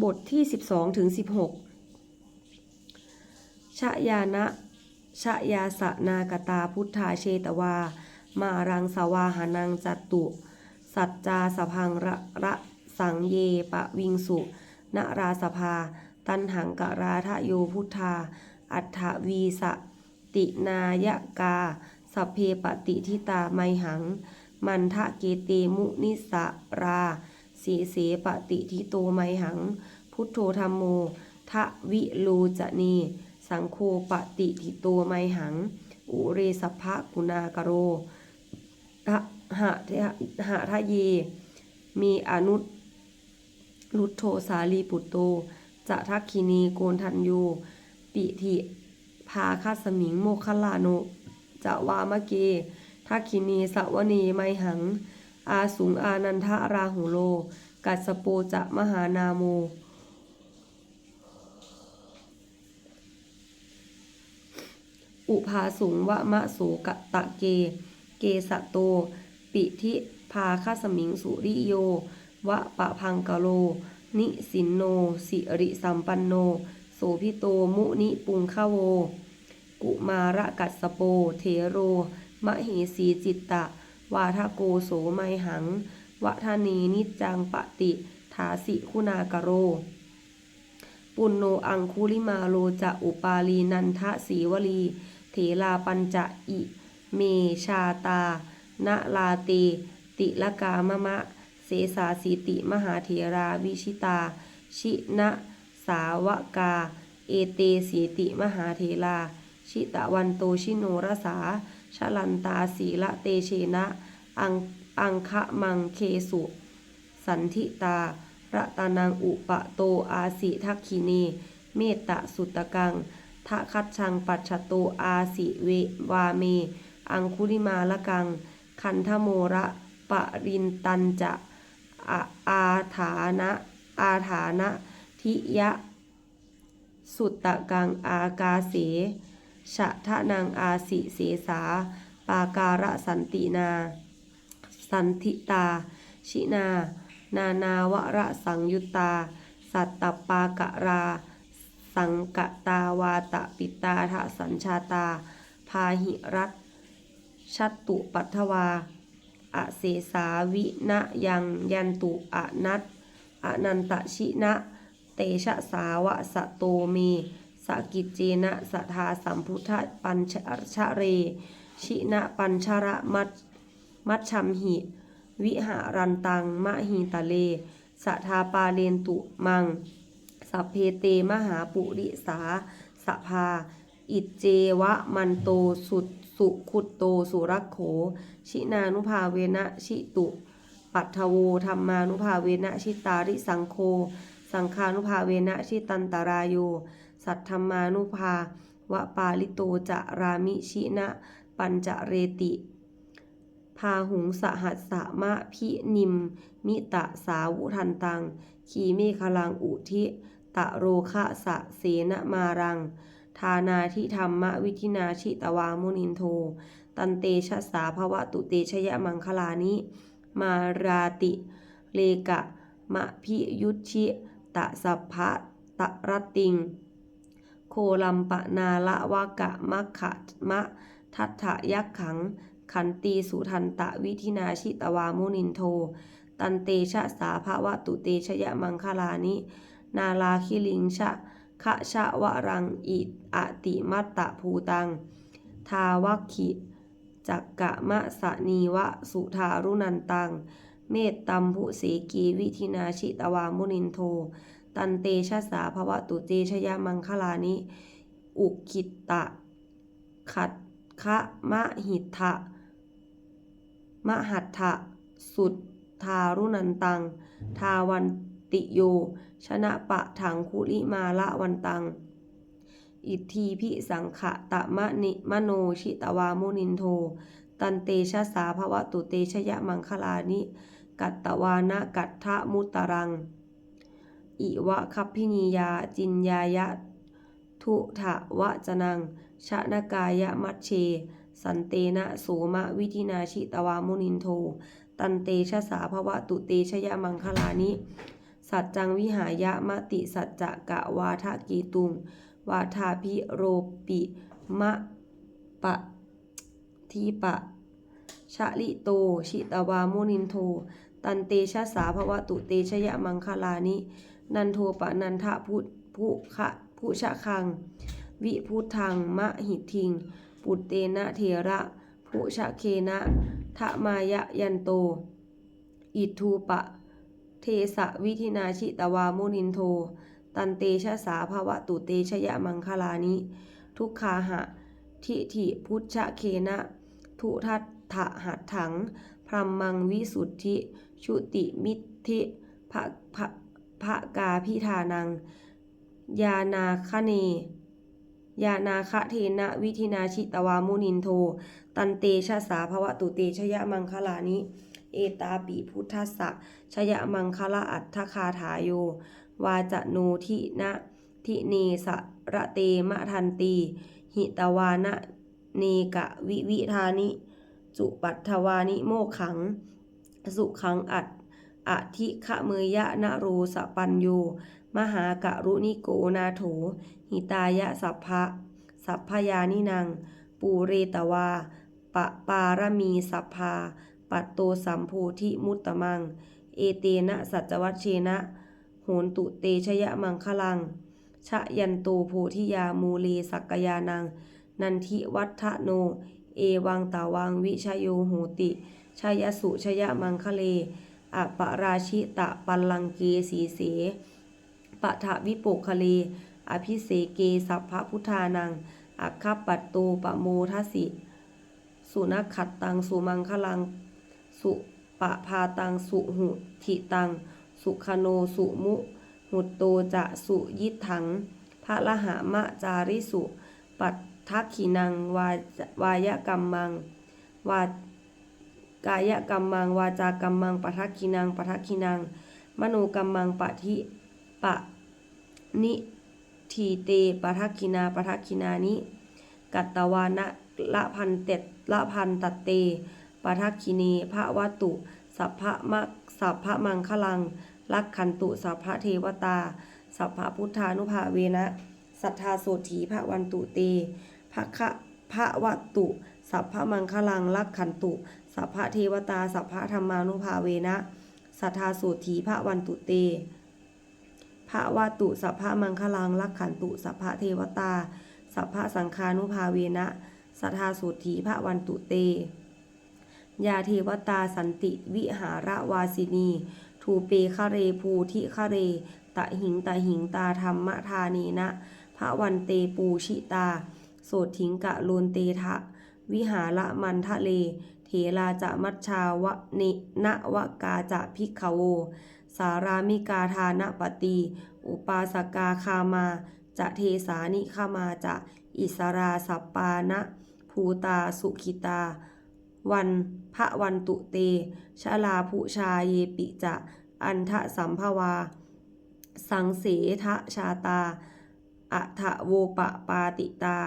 บทที่ 12ถึง16 ชยานะ ชยาสนากตาพุทธาเชตวา มารังสวาหานังจัตตุ สัจจาสพังระระสังเยปะวิงสุ นราสภา ตันหังกราทะโยพุทธา อัฏฐวีสตินายกาสัพเพปฏิทิตาไมหัง มันทะเกเตมุนิสรา สีเสปฏิทิโตไมหัง พุทโธธรรมโมทะวิโลจเนสังโฆปฏิทิโตไมหัง อุเรสภะกุณากโรทะหะทะหะทะเย มีอนุรุทโธสาลีปุตโต จะทักคินีโกนทันยู ปิธิพาคาสมิงโมคลาโนจะวามะเกทักคินีสวนีไมหัง อาสุงอานันทะราหุโล กัสโปจะมหานาโม อุภาสุงวะมะโสกะตะเก เกสะโต ปิทิพาคสมิงสุริโยวะปะพังกะโล นิสินโน สิริสัมปันโน โสพิโตมุนิปุงคโว กุมาระกัสโป เทโรมเหสีจิตตะ วาทโกโสไมหังวะทานีนิจจังปฏิทาสิคุณากโร ปุณโนอังคุลิมาโลจะอุปาลีนันทะสีวลี เถลาปัญจะอิเมชาตานะลาเต ติละกามะมะ เสสาสีติมหาเถราวิชิตา ชินะสาวกา เอเตสีติมหาเถรา ชิตะวันโตชิโนรสา ชลันตาสีละเตเชนะอังอังคะมังเคสุ สันทิตาระตานังอุปะโตอาสิทักขินี เมตตะสุตตะกังทะคัดชังปัจฉโตอาสิเววาเม อังคุลิมาละกัง คันทโมระปรินตันจะอาอาถานะ อาถานะทิยะ สุตตะกังอากาเส ชะทะนังอาสิเสสา ปาการะสันตินา สันทิตา ชินา นานาวระสังยุตตา สัตตปากะรา สังกตาวาตปิตาทะสัญชาตา พาหิรัตชัตตุปัทวาอเสสาวินะยังยันตุอนัตอนันตชินะ เตชะสาวะสะโตเม สกิจเจนะสทาสัมพุทธปัญชะเร ชินะปัญชระมัชมัชชัมหิ วิหารันตังมะหิตะเลสทาปาเลนตุมังสัพเพเตมหาปุริสาสภา อิจเจวะมันโตสุดสุขุตโตสุรักโข ชินานุภาเวนะชิตุ ปัทโวธรรมานุภาเวนะชิตาริสังโฆ สังฆานุภาเวนะชิตันตารายโย สัทธรรมานุภาวะปาลิโตจะรามิชินะ ปัญจเรติ พาหุงสหัสสะมะพินิม มิตะสาวุทันตัง ขีเมฆลังอุทิ ตะโรคะสะเสนมารัง ทานาทิธรรมวิธินาชิตวามุนินโท ตันเตชะสาภวะตุเตชยมังคลานิ มาราติ เลกะมะพิยุชิ ตะสัพพะตะรติง โคลัมปะนาละวากะมะขะมะทัตถะยักขัง ขันตีสุทันตะวิธินาชิตวามุนินโท ตันเตชะสาภวะตุเตชยะมังคลานิ นาลาคิลิงชะคะชะวะรังอิอติมัตตะภูตัง ทาวัคขิจักกะมะสะนีวะสุทารุนันตัง เมตตัมภุเสกีวิธินาชิตวามุนินโท ตันเตชะสาภวะตุเตชยมังคลานิ อุคิตตะ ขัดคะมะหิทะมหัตถะสุดทารุนันตัง ทาวันติโย ชนะปะถังคุลิมาละวันตัง อิทธีพิสังขะตะมะนิมโนชิตวามุนินโท ตันเตชะสาภวะตุเตชยมังคลานิ กัตตวานะกัตทะมุตรัง อิวะคัพพินียาจินยายะ ทุถะวะจนัง ชะนกายะมัชเช สันเตนะโสมะวิธินาชิตวามุนินโท ตันเตชะสาภวะตุเตชยมังคลานิ สัจจังวิหายะมติสัจจะกะวาทะกีตุง วาทาพิโรปิมะปะทีปะชะลิโต ชิตวามุนินโท ตันเตชะสาภวะตุเตชยะมังคลานิ นันโทปะนันทะพุพุคะพุชะคัง วิพุทธังมะหิทิง ปุตเตนะเทระพุชะเคนะทะมายะยันโต อิทูปะ เทสะวิธินาชิตวามุนินโท ตันเตชะสาภวะตุเตชยะมังคลานิ ทุกขาหะ ทิฐิพุชะเคนะ ทุทัตถะหัตถังพรมมังวิสุทธิ ชุติมิทธิภะภะภะกาพิธานัง ยานาคเนยานาคะเทนะวิธินาชิตวามุนินโท ตันเตชะสาภวตุเตชยะมังคลานิ เอตาปิพุทธสสะชยะมังคละอัตถคาถาโยวาจโนทินะทิเนสะระเตมะทันตี หิตวานะเนกะวิวิธานิ จุปัตถวานิโมขัง สุขังอัดอธิขะเมยะนะโรสปัญโย มหากะรุนิโกนาโถ หิตายะสัพพะ สัพพยานินัง ปูเรตวา ปะปารมีสัพพา ปัตโตสัมโพธิมุตตมัง เอเตนะสัจวัชเชนะ โหนตุเตชยะมังคลัง ชะยันโตโพธิยามูเลสักกยานัง นันทิวัฒโน เอวังตาวังวิชโยโหติ ชยสุชยมังคะเลอปราชิตะปัลลังเกสีเสปะทะวิปกคะเล อภิเสเกสัพพะพุทธานัง อัคคปัตโตปะโมทัสิ สุนัขขัดตัง สุมังคลัง สุปะพาตัง สุหุทิตัง สุขโน สุมุหุตโตจะสุยิถัง พระละหามะจาริสุ ปัตทักขินัง วายกรรมัง วา กายกรรมังวาจากรรมังปัทักขินังปัทักขินัง มโนกรรมังปะทิปะนิทีเตปทักขินาปทักขินานิกัตตวานะละพันเต็ดละพันตัตเตปทักขิเนพระวัตุสัพพะมักสัพพะมังคลังลักขันตุสัพพะเทวตา สัพพะพุทธานุภาเวนะ สัทธาโสถีพระวันตุเตภะคะพระวัตุสัพพะมังคลังลักขันตุ สัพพะเทวตา สัพพะธรรมานุภาเวนะสัทธาโสถีพระวันตุเตพระวาตุสัพพะมังคลังลักขันตุสัพพะเทวตา สัพพะสังคานุภาเวนะสัทธาสุถีพระวันตุเต ยาเทวตาสันติวิหารวาสินี ทูเปคะเรภูทิคะเร ตะหิงตะหิงตาธรรมทานีนะพระวันเตปูชิตา โสถิงกะโลนเตทะ วิหาระมันทะเล เถลาจะมัชชาวะนิณวกาจะพิกขโว สารามิกาทานปตีอุปาสกาคามา จะเทสานิขามาจะอิสราสัปปานะภูตาสุขิตา วันพระวันตุเต ชลาภูชาเยปิจะ อันทะสัมภวา สังเสทะชาตาอัทะโวปะปาติตา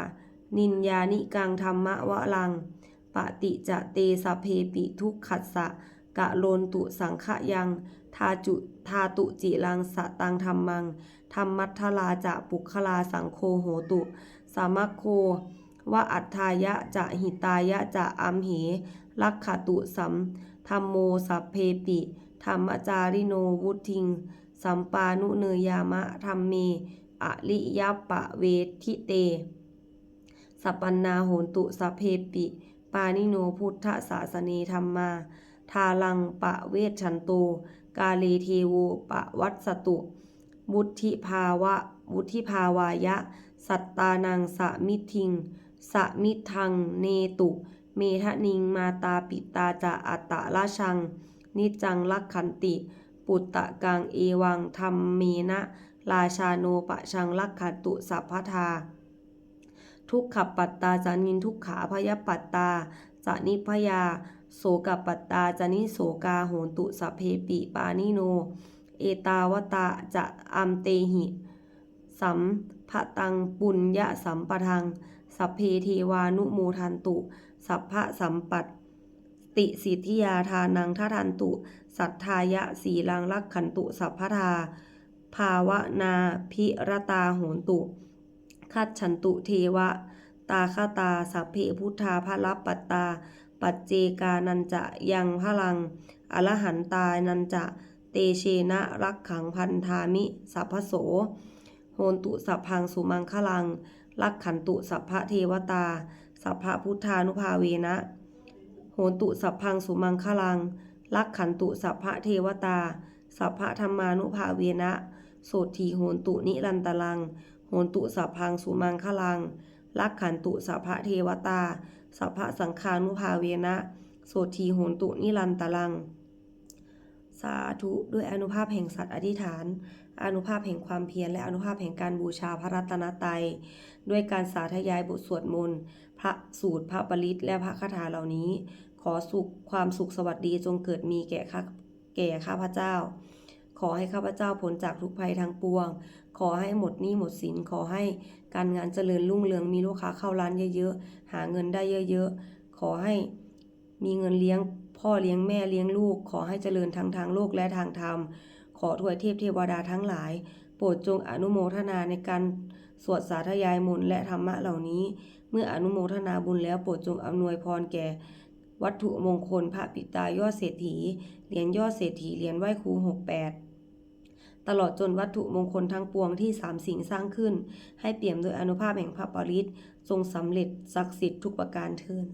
นินยานิกังธรรมะวะลัง ปฏิจะเตสเพปิทุกขัสสะกะโลนตุสังขะยังทาจุทาตุจิลังสะตังธรรมังธรรมัทธลาจะปุคลาสังโคโหตุ สามัคโควะอัฏฐายะจะหิตายะจะอัมเหลักขตุสัมธรรมโมสัพเพปิธรรมจาริโนวุทิง สัมปานุเนยามะธรรมเมอริยปะเวทิเต สัปปนนาโหนตุสัพเพปิ ปานิโนพุทธศาสเนธรรมา ทาลังปะเวชชันโตกาเลเทโวปะวัตสตุบุธิภาวะบุธิภาวายะ สัตตานังสะมิทิงสะมิทังเนตุ เมทะนิงมาตาปิตาจะอัตตะราชัง นิจจังลักขันติ ปุตตะกังเอวังธรรมเมนะ ราชาโนปะชังลักขันตุสัพพทา ทุกขปัตตาจานินทุกขาพยปัตตาจานิพยา โสกปัตตาจานิโสกาโหนตุสเพปิปานิโน เอตาวตาจะอัมเตหิ สัมภะตังปุญญะสัมปทัง สัพเพเทวานุโมทันตุ สัพพะสัมปัตติสิทธิยาทานังททันตุ สัทธายะสีลังลักขันตุสัพพทาภาวนาพิรตาโหนตุ คัดฉันตุเทวะ ตาคาตา สัพเพพุทธาภลับปัตตา ปัจเจกานันจะยังพลัง อรหันตานันจะ เตเชนะรักขังพันธามิ สัพพโส โหนตุสัพพังสุมังคลังลักขันตุสัพพะเทวตา สัพพะพุทธานุภาเวนะ โหนตุสัพพังสุมังคลังลักขันตุสัพพะเทวตา สัพพะธรรมานุภาเวนะโสทีโหนตุนิรันตลัง โหนตุสัพพังสุมังคลัง ลักขันตุสัพพะเทวตา สัพพะสังฆานุภาเวนะ โสทีโหนตุนิรันตลัง สาธุด้วยอนุภาพแห่งสัตว์อธิษฐาน อนุภาพแห่งความเพียรและอนุภาพแห่งการบูชาพระรัตนตรัย ด้วยการสาธยายบทสวดมนต์ พระสูตรพระปริตและพระคาถาเหล่านี้ ขอสุขความสุขสวัสดีจงเกิดมีแก่ข้าแก่ข้าพเจ้าขอให้ข้าพเจ้าพ้นจากทุกภัยทั้งปวง ขอให้หมดหนี้หมดสินขอให้การงานเจริญรุ่งเรืองมีลูกค้าเข้าร้านเยอะๆ หาเงินได้เยอะๆ ขอให้มีเงินเลี้ยงพ่อเลี้ยงแม่เลี้ยงลูก ขอให้เจริญทั้งทางโลกและทางธรรม ขอถวยเทพเทวดาทั้งหลาย โปรดจงอนุโมทนาในการสวดสาธยายมนต์และธรรมะเหล่านี้ เมื่ออนุโมทนาบุญแล้วโปรดจงอำนวยพรแก่ วัตถุมงคลพระปิตายอดเศรษฐีเหรียญยอดเศรษฐีเหรียญไหว้ครูหกแปด ตลอดจนวัตถุมงคลทั้งปวงที่สามสิ่งสร้างขึ้น ให้เปี่ยมด้วยอนุภาพแห่งพระปริตทรงสำเร็จศักดิ์สิทธิ์ทุกประการเทิน